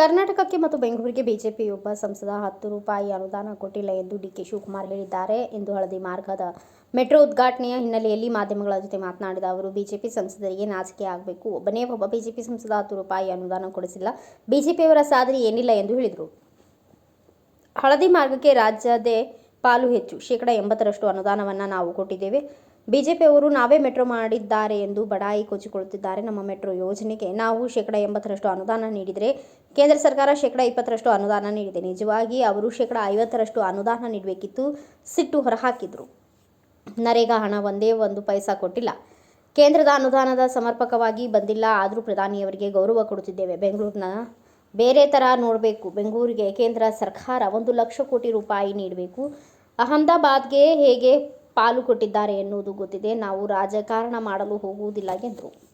ಮತ್ತು ಬೆಂಗಳೂರಿಗೆ ಬಿಜೆಪಿಯೊಬ್ಬ ಸಂಸದ ಹತ್ತು ರೂಪಾಯಿ ಅನುದಾನ ಕೊಟ್ಟಿಲ್ಲ ಎಂದು ಡಿ ಕೆ ಶಿವಕುಮಾರ್ ಹೇಳಿದ್ದಾರೆ. ಎಂದು ಹಳದಿ ಮಾರ್ಗದ ಮೆಟ್ರೋ ಉದ್ಘಾಟನೆಯ ಹಿನ್ನೆಲೆಯಲ್ಲಿ ಮಾಧ್ಯಮಗಳ ಜೊತೆ ಮಾತನಾಡಿದ ಅವರು, ಬಿಜೆಪಿ ಸಂಸದರಿಗೆ ನಾಚಿಕೆ ಆಗಬೇಕು. ಒಬ್ಬನೇ ಒಬ್ಬ ಬಿಜೆಪಿ ಸಂಸದ ಹತ್ತು ರೂಪಾಯಿ ಅನುದಾನ ಕೊಡಿಸಿಲ್ಲ. ಬಿಜೆಪಿಯವರ ಸಾಧನೆ ಏನಿಲ್ಲ ಎಂದು ಹೇಳಿದರು. ಹಳದಿ ಮಾರ್ಗಕ್ಕೆ ರಾಜ್ಯದೇ ಪಾಲು ಹೆಚ್ಚು. ಶೇಕಡಾ ಎಂಬತ್ತರಷ್ಟು ಅನುದಾನವನ್ನು ನಾವು ಕೊಟ್ಟಿದ್ದೇವೆ. ಬಿಜೆಪಿಯವರು ನಾವೇ ಮೆಟ್ರೋ ಮಾಡಿದ್ದಾರೆ ಎಂದು ಬಡಾಯಿ ಕೊಚ್ಚಿಕೊಳ್ಳುತ್ತಿದ್ದಾರೆ ನಮ್ಮ ಮೆಟ್ರೋ ಯೋಜನೆಗೆ. ನಾವು ಶೇಕಡ ಎಂಬತ್ತರಷ್ಟು ಅನುದಾನ ನೀಡಿದರೆ ಕೇಂದ್ರ ಸರ್ಕಾರ ಶೇಕಡ ಇಪ್ಪತ್ತರಷ್ಟು ಅನುದಾನ ನೀಡಿದೆ. ನಿಜವಾಗಿ ಅವರು ಶೇಕಡ ಐವತ್ತರಷ್ಟು ಅನುದಾನ ನೀಡಬೇಕಿತ್ತು. ಸಿಟ್ಟು ಹೊರಹಾಕಿದ್ರು. ನರೇಗಾ ಹಣ ಒಂದೇ ಒಂದು ಪೈಸಾ ಕೊಟ್ಟಿಲ್ಲ. ಕೇಂದ್ರದ ಅನುದಾನದ ಸಮರ್ಪಕವಾಗಿ ಬಂದಿಲ್ಲ. ಆದರೂ ಪ್ರಧಾನಿಯವರಿಗೆ ಗೌರವ ಕೊಡುತ್ತಿದ್ದೇವೆ. ಬೆಂಗಳೂರಿನ ಬೇರೆ ಥರ ನೋಡಬೇಕು. ಬೆಂಗಳೂರಿಗೆ ಕೇಂದ್ರ ಸರ್ಕಾರ ಒಂದು ಲಕ್ಷ ಕೋಟಿ ರೂಪಾಯಿ ನೀಡಬೇಕು. ಅಹಮದಾಬಾದ್ಗೆ ಹೇಗೆ ಪಾಲು ಕೊಟ್ಟಿದ್ದಾರೆ ಎನ್ನುವುದು ಗೊತ್ತಿದೆ. ನಾವು ರಾಜಕಾರಣ ಮಾಡಲು ಹೋಗುವುದಿಲ್ಲ ಎಂದರು.